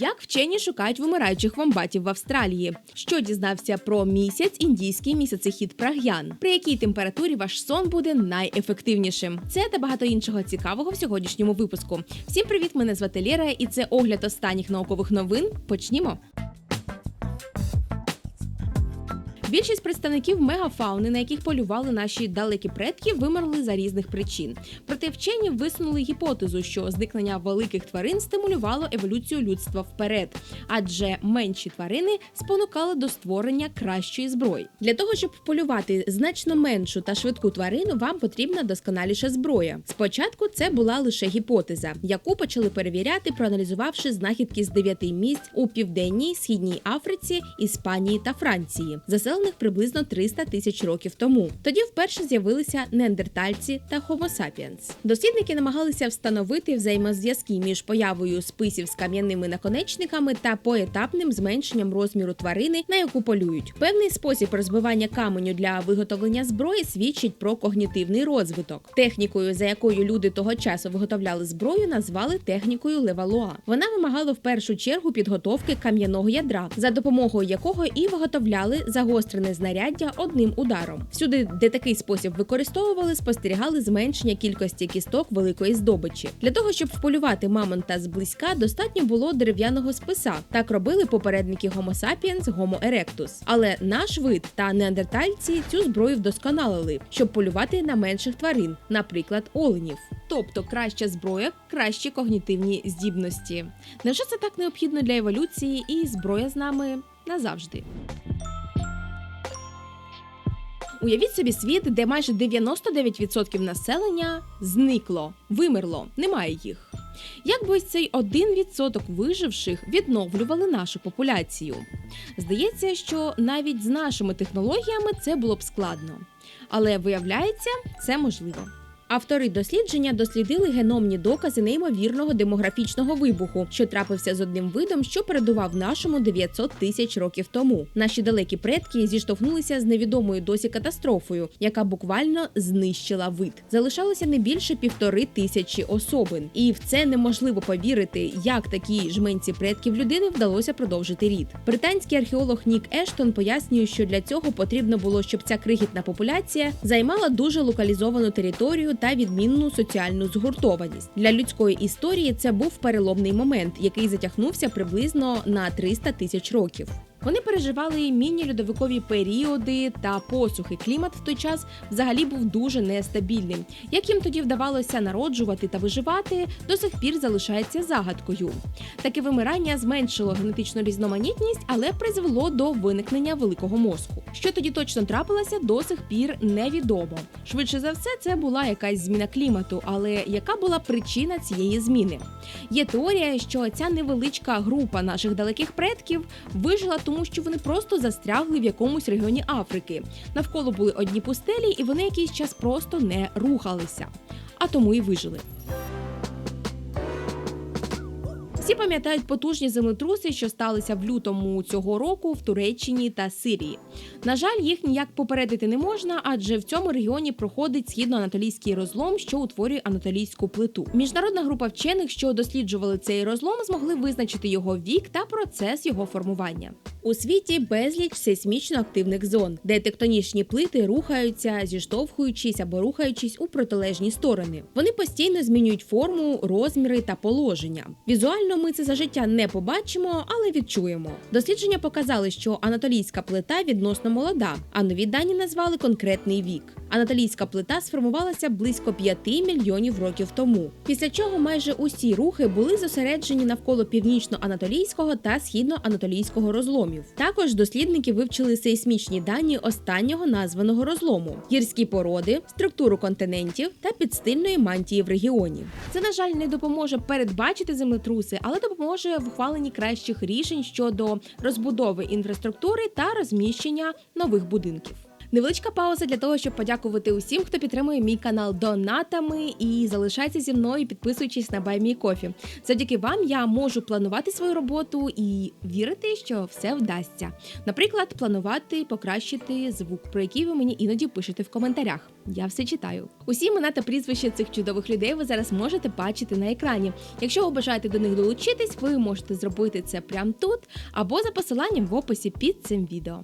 Як вчені шукають вимираючих вомбатів в Австралії? Що дізнався про місяць індійський місяцехід Праг'ян? При якій температурі ваш сон буде найефективнішим? Це та багато іншого цікавого в сьогоднішньому випуску. Всім привіт! Мене звати Лєра, і це огляд останніх наукових новин. Почнімо. Більшість представників мегафауни, на яких полювали наші далекі предки, вимерли за різних причин. Проте вчені висунули гіпотезу, що зникнення великих тварин стимулювало еволюцію людства вперед, адже менші тварини спонукали до створення кращої зброї. Для того щоб полювати значно меншу та швидку тварину, вам потрібна досконаліша зброя. Спочатку це була лише гіпотеза, яку почали перевіряти, проаналізувавши знахідки з дев'яти місць у південній, східній Африці, Іспанії та Франції. Заселених приблизно 300 тисяч років тому. Тоді вперше з'явилися неандертальці та Homo sapiens. Дослідники намагалися встановити взаємозв'язки між появою списів з кам'яними наконечниками та поетапним зменшенням розміру тварини, на яку полюють. Певний спосіб розбивання каменю для виготовлення зброї свідчить про когнітивний розвиток. Технікою, за якою люди того часу виготовляли зброю, назвали технікою Левалуа. Вона вимагала в першу чергу підготовки кам'яного ядра, за допомогою якого і виготовляли загострене знаряддя одним ударом. Всюди, де такий спосіб використовували, спостерігали зменшення кількості кісток великої здобичі. Для того щоб вполювати мамонта зблизька, достатньо було дерев'яного списа. Так робили попередники Homo sapiens, Homo erectus. Але наш вид та неандертальці цю зброю вдосконалили, щоб полювати на менших тварин, наприклад, оленів. Тобто краща зброя, кращі когнітивні здібності. Невже це так необхідно для еволюції і зброя з нами назавжди? Уявіть собі світ, де майже 99% населення зникло, вимерло, немає їх. Як би ось цей 1% виживших відновлювали нашу популяцію? Здається, що навіть з нашими технологіями це було б складно. Але виявляється, це можливо. Автори дослідження дослідили геномні докази неймовірного демографічного вибуху, що трапився з одним видом, що передував нашому 900 тисяч років тому. Наші далекі предки зіштовхнулися з невідомою досі катастрофою, яка буквально знищила вид. Залишалося не більше півтори тисячі особин, і в це неможливо повірити, як такій жменці предків людини вдалося продовжити рід. Британський археолог Нік Ештон пояснює, що для цього потрібно було, щоб ця крихітна популяція займала дуже локалізовану територію та відмінну соціальну згуртованість. Для людської історії це був переломний момент, який затягнувся приблизно на 300 тисяч років. Вони переживали міні-льодовикові періоди та посухи. Клімат в той час взагалі був дуже нестабільним. Як їм тоді вдавалося народжувати та виживати, до сих пір залишається загадкою. Таке вимирання зменшило генетичну різноманітність, але призвело до виникнення великого мозку. Що тоді точно трапилося, до сих пір невідомо. Швидше за все, це була якась зміна клімату, але яка була причина цієї зміни? Є теорія, що ця невеличка група наших далеких предків вижила тому, що вони просто застрягли в якомусь регіоні Африки. Навколо були одні пустелі, і вони якийсь час просто не рухалися, а тому і вижили. Всі пам'ятають потужні землетруси, що сталися в лютому цього року в Туреччині та Сирії. На жаль, їх ніяк попередити не можна, адже в цьому регіоні проходить східно-анатолійський розлом, що утворює анатолійську плиту. Міжнародна група вчених, що досліджували цей розлом, змогли визначити його вік та процес його формування. У світі безліч сейсмічно активних зон, де тектонічні плити рухаються, зіштовхуючись або рухаючись у протилежні сторони. Вони постійно змінюють форму, розміри та положення. Візуально ми це за життя не побачимо, але відчуємо. Дослідження показали, що анатолійська плита відносно молода, а нові дані назвали конкретний вік. Анатолійська плита сформувалася близько 5 мільйонів років тому. Після чого майже усі рухи були зосереджені навколо північно-анатолійського та східно-анатолійського розломів. Також дослідники вивчили сейсмічні дані останнього названого розлому, гірські породи, структуру континентів та підстильної мантії в регіоні. Це, на жаль, не допоможе передбачити землетруси, але допоможе в ухваленні кращих рішень щодо розбудови інфраструктури та розміщення нових будинків. Невеличка пауза для того, щоб подякувати усім, хто підтримує мій канал донатами і залишається зі мною, підписуючись на BuyMeCoffee. Завдяки вам я можу планувати свою роботу і вірити, що все вдасться. Наприклад, планувати покращити звук, про який ви мені іноді пишете в коментарях. Я все читаю. Усі імена та прізвища цих чудових людей ви зараз можете бачити на екрані. Якщо ви бажаєте до них долучитись, ви можете зробити це прямо тут або за посиланням в описі під цим відео.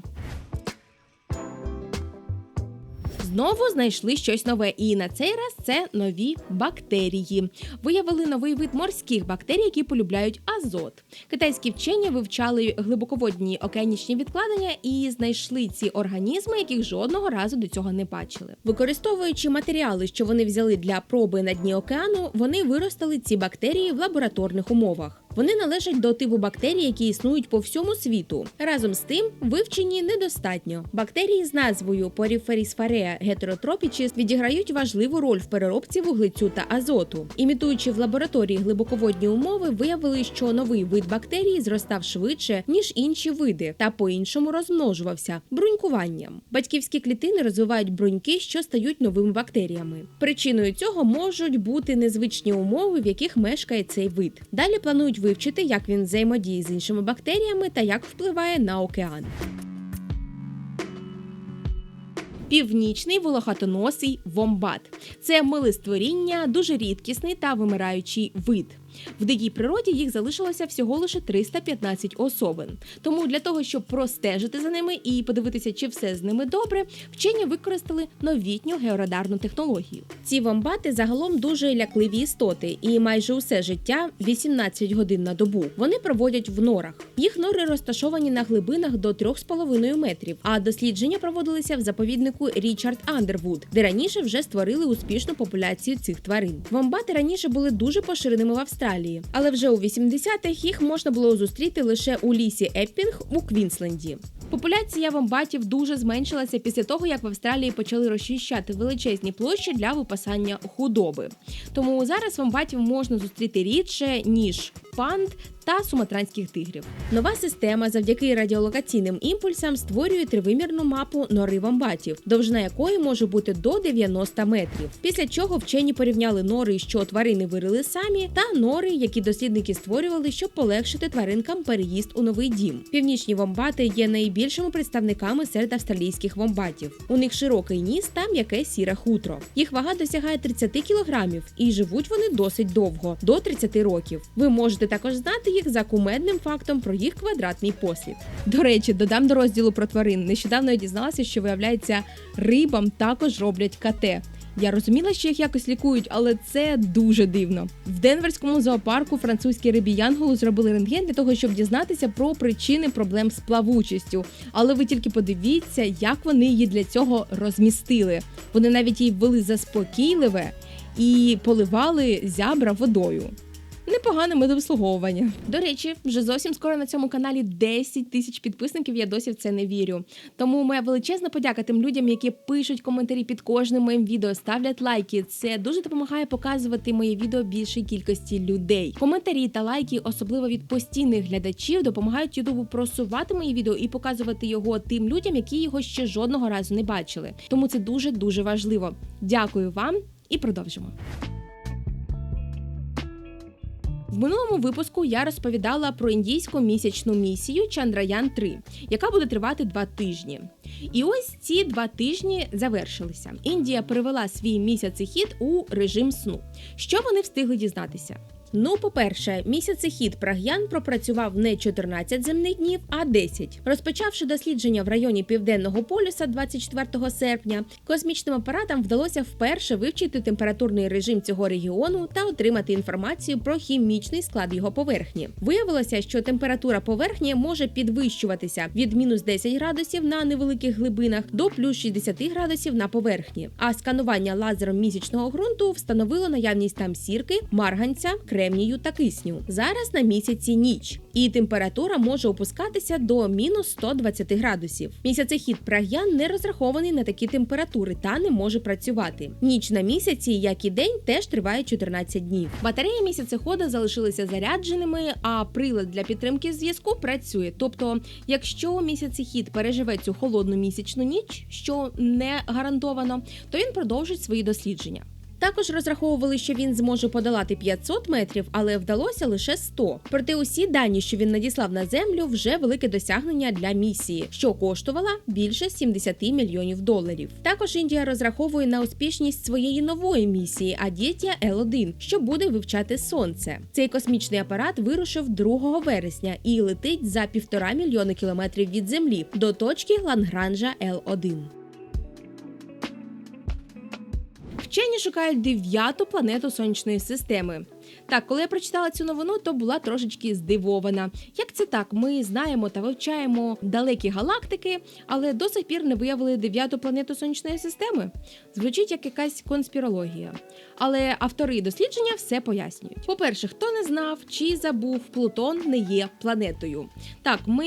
Знову знайшли щось нове, і на цей раз це нові бактерії. Виявили новий вид морських бактерій, які полюбляють азот. Китайські вчені вивчали глибоководні океанічні відкладення і знайшли ці організми, яких жодного разу до цього не бачили. Використовуючи матеріали, що вони взяли для проби на дні океану, вони виростили ці бактерії в лабораторних умовах. Вони належать до типу бактерій, які існують по всьому світу. Разом з тим, вивчені недостатньо. Бактерії з назвою Porphyrispharia heterotropicus відіграють важливу роль в переробці вуглецю та азоту. Імітуючи в лабораторії глибоководні умови, виявили, що новий вид бактерії зростав швидше ніж інші види, та по-іншому розмножувався брунькуванням. Батьківські клітини розвивають бруньки, що стають новими бактеріями. Причиною цього можуть бути незвичні умови, в яких мешкає цей вид. Далі планують вивчити, як він взаємодіє з іншими бактеріями та як впливає на океан. Північний волохатоносий вомбат це миле створіння, дуже рідкісний та вимираючий вид. В дикій природі їх залишилося всього лише 315 особин. Тому для того, щоб простежити за ними і подивитися, чи все з ними добре, вчені використали новітню георадарну технологію. Ці вомбати загалом дуже лякливі істоти, і майже усе життя 18 годин на добу. Вони проводять в норах. Їх нори розташовані на глибинах до 3,5 метрів. А дослідження проводилися в заповіднику Річард Андервуд, де раніше вже створили успішну популяцію цих тварин. Вомбати раніше були дуже поширеними в Австралії. Австралії, але вже у 80-х їх можна було зустріти лише у лісі Еппінг у Квінсленді. Популяція вомбатів дуже зменшилася після того, як в Австралії почали розчищати величезні площі для випасання худоби. Тому зараз вомбатів можна зустріти рідше ніж панд та суматранських тигрів. Нова система завдяки радіолокаційним імпульсам створює тривимірну мапу нори вомбатів, довжина якої може бути до 90 метрів. Після чого вчені порівняли нори, що тварини вирили самі, та нори, які дослідники створювали, щоб полегшити тваринкам переїзд у новий дім. Північні вомбати є найбільшими представниками серед австралійських вомбатів. У них широкий ніс та м'яке сіре хутро. Їх вага досягає 30 кілограмів, і живуть вони досить довго до 30 років. Ви можете також знати їх за кумедним фактом про їх квадратний послід. До речі, додам до розділу про тварин. Нещодавно я дізналася, що виявляється, рибам також роблять КТ. Я розуміла, що їх якось лікують, але це дуже дивно. В Денверському зоопарку французькі рибі Янголу зробили рентген для того, щоб дізнатися про причини проблем з плавучістю. Але ви тільки подивіться, як вони її для цього розмістили. Вони навіть її ввели заспокійливе і поливали зябра водою. Непогане медообслуговування. До речі, вже зовсім скоро на цьому каналі 10 тисяч підписників. Я досі в це не вірю. Тому моя величезна подяка тим людям, які пишуть коментарі під кожним моїм відео, ставлять лайки. Це дуже допомагає показувати мої відео більшій кількості людей. Коментарі та лайки, особливо від постійних глядачів, допомагають Ютубу просувати мої відео і показувати його тим людям, які його ще жодного разу не бачили. Тому це дуже дуже важливо. Дякую вам і продовжимо. В минулому випуску я розповідала про індійську місячну місію Чандраян 3 яка буде тривати два тижні. І ось ці два тижні завершилися. Індія перевела свій місяцехід у режим сну. Що вони встигли дізнатися? Ну, по-перше, місяцехід Праг'ян пропрацював не 14 земних днів, а 10. Розпочавши дослідження в районі Південного полюса 24 серпня, космічним апаратам вдалося вперше вивчити температурний режим цього регіону та отримати інформацію про хімічний склад його поверхні. Виявилося, що температура поверхні може підвищуватися від мінус 10 градусів на невеликих глибинах до плюс 60 градусів на поверхні. А сканування лазером місячного ґрунту встановило наявність там сірки, марганця, крему кремнію та кисню. Зараз на місяці ніч, і температура може опускатися до мінус 120 градусів. Місяцехід Прагян не розрахований на такі температури та не може працювати. Ніч на місяці, як і день, теж триває 14 днів. Батареї місяцехода залишилися зарядженими, а прилад для підтримки зв'язку працює. Тобто, якщо місяцехід переживе цю холодну місячну ніч, що не гарантовано, то він продовжить свої дослідження. Також розраховували, що він зможе подолати 500 метрів, але вдалося лише 100. Проте усі дані, що він надіслав на землю, вже велике досягнення для місії, що коштувала більше 70 мільйонів доларів. Також Індія розраховує на успішність своєї нової місії Адєтія Л1, що буде вивчати сонце. Цей космічний апарат вирушив 2 вересня і летить за півтора мільйони кілометрів від землі до точки Лангранжа Л1. Вчені шукають дев'яту планету сонячної системи. Так, коли я прочитала цю новину, то була трошечки здивована. Як це так? Ми знаємо та вивчаємо далекі галактики, але до сих пір не виявили дев'яту планету сонячної системи. Звучить як якась конспірологія. Але автори дослідження все пояснюють. По-перше, хто не знав чи забув, Плутон не є планетою. Так, ми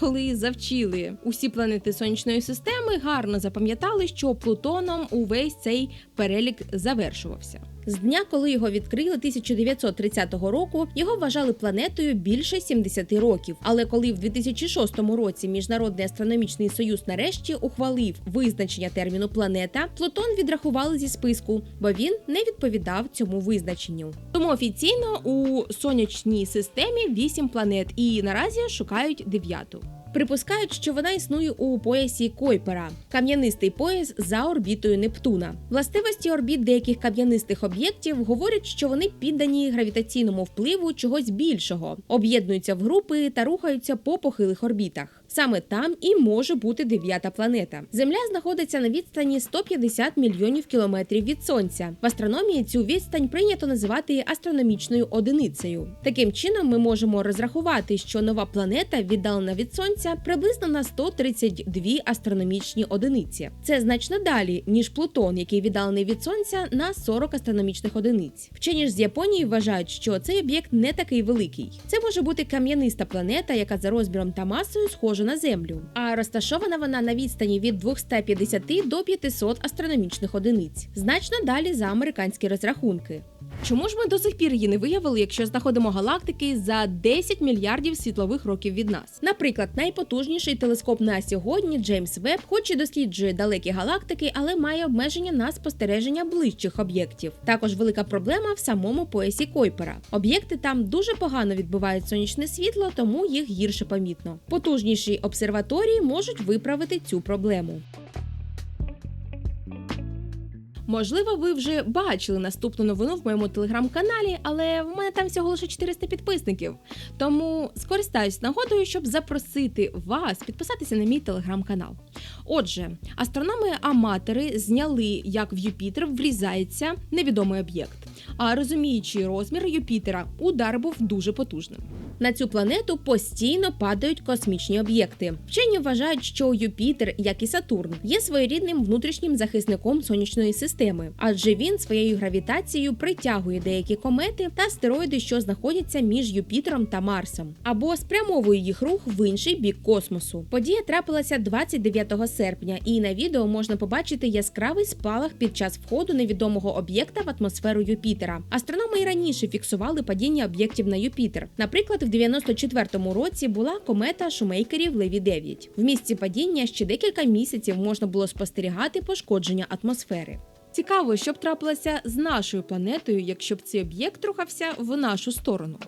коли завчили усі планети сонячної системи, гарно запам'ятали, що Плутоном увесь цей перелік завершувався. З дня, коли його відкрили 1930 року, його вважали планетою більше 70 років. Але коли в 2006 році Міжнародний астрономічний союз нарешті ухвалив визначення терміну планета, Плутон відрахували зі списку, бо він не відповідав цьому визначенню. Тому офіційно у сонячній системі 8 планет, і наразі шукають дев'яту. Припускають, що вона існує у поясі Койпера кам'янистий пояс за орбітою Нептуна. Властивості орбіт деяких кам'янистих об'єктів говорять, що вони піддані гравітаційному впливу чогось більшого, об'єднуються в групи та рухаються по похилих орбітах. Саме там і може бути дев'ята планета. Земля знаходиться на відстані 150 мільйонів кілометрів від сонця. В астрономії цю відстань прийнято називати астрономічною одиницею. Таким чином, ми можемо розрахувати, що нова планета віддалена від сонця приблизно на 132 астрономічні одиниці. Це значно далі ніж Плутон, який віддалений від сонця на 40 астрономічних одиниць. Вчені ж з Японії вважають, що цей об'єкт не такий великий. Це може бути кам'яниста планета, яка за розміром та масою схожа на землю. А розташована вона на відстані від 250 до 500 астрономічних одиниць, значно далі за американські розрахунки. Чому ж ми до сих пір її не виявили, якщо знаходимо галактики за 10 мільярдів світлових років від нас? Наприклад, найпотужніший телескоп на сьогодні Джеймс Веб, хоч і досліджує далекі галактики, але має обмеження на спостереження ближчих об'єктів. Також велика проблема в самому поясі Койпера. Об'єкти там дуже погано відбивають сонячне світло, тому їх гірше помітно. Потужніші обсерваторії можуть виправити цю проблему. Можливо, ви вже бачили наступну новину в моєму телеграм-каналі, але в мене там всього лише 400 підписників. Тому скористаюсь нагодою, щоб запросити вас підписатися на мій телеграм-канал. Отже, астрономи-аматори зняли, як в Юпітер врізається невідомий об'єкт. А розуміючи розмір Юпітера, удар був дуже потужним. На цю планету постійно падають космічні об'єкти. Вчені вважають, що Юпітер, як і Сатурн, є своєрідним внутрішнім захисником сонячної системи, адже він своєю гравітацією притягує деякі комети та астероїди, що знаходяться між Юпітером та Марсом, або спрямовує їх рух в інший бік космосу. Подія трапилася 29 серпня, і на відео можна побачити яскравий спалах під час входу невідомого об'єкта в атмосферу Юпітера. Астрономи і раніше фіксували падіння об'єктів на Юпітер. Наприклад, 94-му році була комета шумейкерів Леві 9 В місці падіння ще декілька місяців можна було спостерігати пошкодження атмосфери. Цікаво, що б трапилося з нашою планетою, якщо б цей об'єкт рухався в нашу сторону.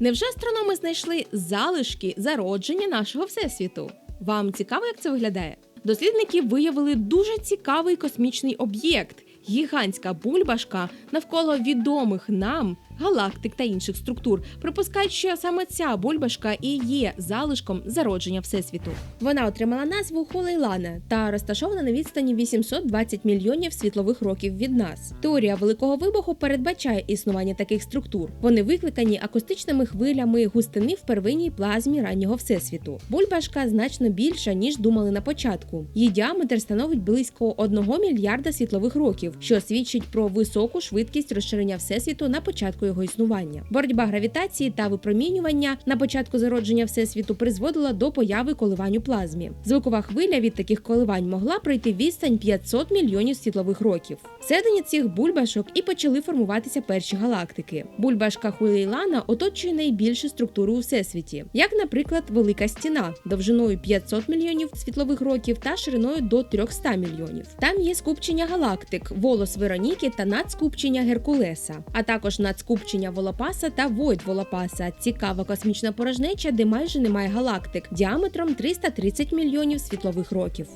Невже астрономи знайшли залишки зародження нашого всесвіту? Вам цікаво, як це виглядає? Дослідники виявили дуже цікавий космічний об'єкт гігантська бульбашка навколо відомих нам галактик та інших структур, припускають, що саме ця бульбашка і є залишком зародження всесвіту. Вона отримала назву Хулейлана та розташована на відстані 820 мільйонів світлових років від нас. Теорія великого вибуху передбачає існування таких структур. Вони викликані акустичними хвилями густини в первинній плазмі раннього всесвіту. Бульбашка значно більша ніж думали на початку. Її діаметр становить близько 1 мільярда світлових років, що свідчить про високу швидкість розширення всесвіту на початку його існування. Боротьба гравітації та випромінювання на початку зародження всесвіту призводила до появи коливань у плазмі. Звукова хвиля від таких коливань могла пройти відстань 500 мільйонів світлових років. Всередині цих бульбашок і почали формуватися перші галактики. Бульбашка Хуйлейлана оточує найбільшу структуру у всесвіті, як, наприклад, велика стіна довжиною 500 мільйонів світлових років та шириною до 300 мільйонів. Там є скупчення галактик, волос Вероніки та надскупчення Геркулеса, а також надскупчення Волопаса та Войд Волопаса. Цікава космічна порожнеча, де майже немає галактик, діаметром 330 мільйонів світлових років.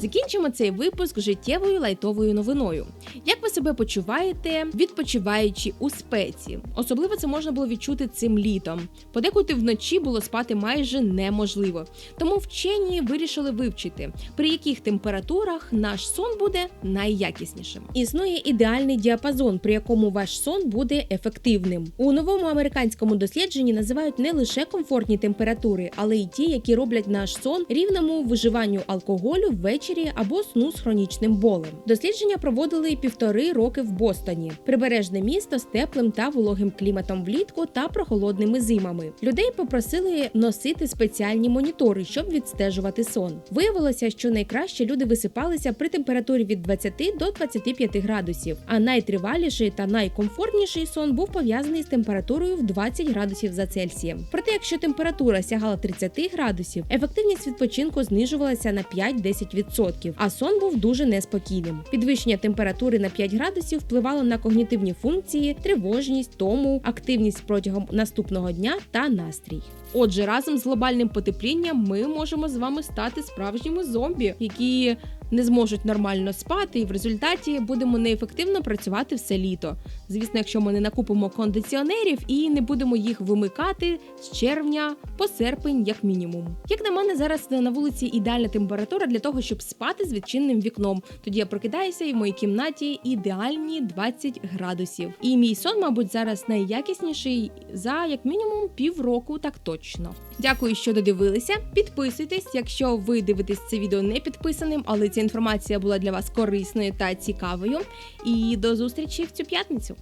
Закінчимо цей випуск життєвою лайтовою новиною. Як ви себе почуваєте, відпочиваючи у спеці? Особливо це можна було відчути цим літом. Подекуди вночі було спати майже неможливо. Тому вчені вирішили вивчити, при яких температурах наш сон буде найякіснішим. Існує ідеальний діапазон, при якому ваш сон буде ефективним. У новому американському дослідженні називають не лише комфортні температури, але й ті, які роблять наш сон рівному виживанню алкоголю ввечері або сну з хронічним болем. Дослідження проводили півтори роки в Бостоні, прибережне місто з теплим та вологим кліматом влітку та прохолодними зимами. Людей попросили носити спеціальні монітори, щоб відстежувати сон. Виявилося, що найкраще люди висипалися при температурі від 20 до 25 градусів, а найтриваліший та найкомфортніший сон був пов'язаний з температурою в 20 градусів за Цельсієм. Проте, якщо температура сягала 30 градусів, ефективність відпочинку знижувалася на 5-10%, а сон був дуже неспокійним. Підвищення температури на 5 градусів впливало на когнітивні функції, тривожність, тому, активність протягом наступного дня та настрій. Отже, разом з глобальним потеплінням ми можемо з вами стати справжніми зомбі, які не зможуть нормально спати, і в результаті будемо неефективно працювати все літо. Звісно, якщо ми не накупимо кондиціонерів і не будемо їх вимикати з червня по серпень, як мінімум. Як на мене, зараз на вулиці ідеальна температура для того, щоб спати з відчинним вікном. Тоді я прокидаюся і в моїй кімнаті ідеальні 20 градусів. І мій сон, мабуть, зараз найякісніший за як мінімум півроку, так точно. Дякую, що додивилися. Підписуйтесь, якщо ви дивитесь це відео не підписаним, але ця інформація була для вас корисною та цікавою. І до зустрічі в цю п'ятницю.